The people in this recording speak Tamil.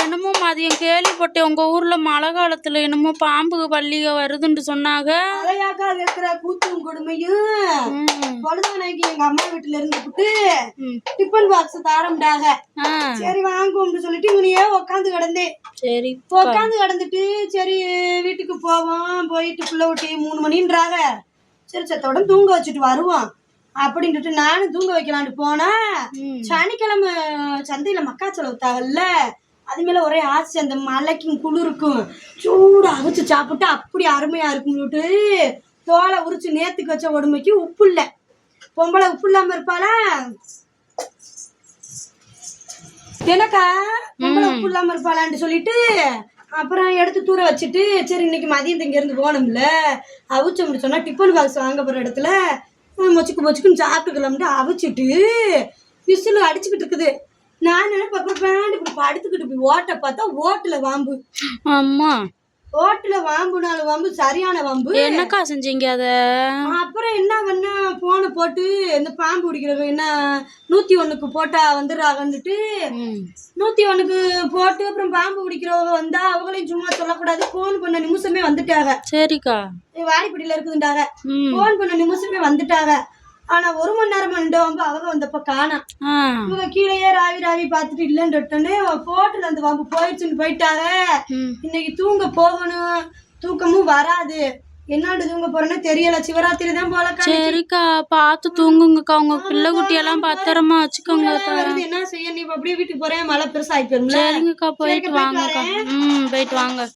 என்னமோ மதியம் கேள்விப்பட்டேன். உங்க ஊர்ல மழை காலத்துல என்னமோ பாம்பு பள்ளிக வருதுன்னு சொன்னாங்க. அலையாக்கா இருக்கிற கூத்தும் கொடுமையும். பொழுதுனைக்கு எங்க அம்மா வீட்டுல இருந்துட்டு. டிஃபன் பாக்ஸ் தாரம்டாக. சரி வாங்குவோம்னு சொல்லிட்டு இவனையே உக்காந்து கிடந்தேன். சரி உக்காந்து கிடந்துட்டு சரி வீட்டுக்கு போவோம். போயிட்டு புள்ள விட்டு மூணு மணின்றாக. சரி சத்தோட தூங்க வச்சுட்டு வருவோம். அப்படின்ட்டு நானும் தூங்க வைக்கலான்னு போனா. சனிக்கிழமை சந்தையில மக்காச்சோளம் வித்தாங்கல்ல. அது மேல ஒரே ஆசை அந்த மலைக்கும் குளிருக்கும். சூடு அவிச்சு சாப்பிட்டு அப்படி அருமையா இருக்கும்னுட்டு தோலை உரிச்சு நேத்துக்கு வச்ச உடம்பைக்கு உப்பு இல்லை. பொம்பளை உப்பு இல்லாம இருப்பாளா? எனக்கா பொம்பளை உப்பு இல்லாம இருப்பாளான்னு சொல்லிட்டு அப்புறம் எடுத்து தூர வச்சுட்டு சரி இன்னைக்கு மதியம் இங்க இருந்து போனோம்ல அவிச்சு அப்படி சொன்னா டிஃபன் பாக்ஸ் வாங்க போற இடத்துல மொச்சுக்கு மொச்சுக்குன்னு சாப்பிட்டுக்கலாம்னு அவிச்சிட்டு விசில் அடிச்சுக்கிட்டு இருக்குது. நான் பக்கம் பேண்ட் இப்படி படுத்துக்கிட்டு இப்படி ஓட்டை பார்த்தா ஓட்டுல வாம்பு. அம்மா. ஓட்டுல வாம்புனால வாம்பு சரியான வாம்பு. என்னக்கா செஞ்சீங்க அத? அப்புறம் என்ன பண்ண? போனை போட்டு இந்த பாம்பு பிடிக்கிறவங்க என்ன நூத்தி ஒண்ணுக்கு போட்டா வந்துடுறாங்கன்னுட்டு நூத்தி ஒண்ணுக்கு போட்டு அப்புறம் பாம்பு பிடிக்கிறவங்க வந்தா அவங்களையும் சும்மா சொல்லக்கூடாது. போன் பண்ண நிமிஷமே வந்துட்டாங்க. சரிக்கா. வாடிப்படியில இருக்குதுண்டாங்க போன் பண்ண நிமிஷமே வந்துட்டாங்க. ஆனா ஒரு மணி நேரமா நின்றவங்க அவங்க வந்தப்ப காணோம் ஆ. இவங்க கீழேயே ராவி ராவி பார்த்துட்டு இல்லைன்னு போட்டுல அந்த பாம்பு போயிடுச்சுன்னு போயிட்டாங்க இன்னைக்கு தூங்க போகணும். தூக்கமும் வராது. என்னாண்டு தூங்க போறேன்னு தெரியல. சிவராத்திரி தான் போல சரிக்கா பார்த்து தூங்குங்கக்கா. உங்க பிள்ளை குட்டியெல்லாம் பத்திரமா வச்சுக்கோங்க என்ன செய்ய? நீ அப்படியே வீட்டுக்கு போறேன். மழை பெருசா ஆயிப்போம்ல சரிங்கக்கா போயிட்டு வாங்கக்கா. ம் போயிட்டு வாங்க.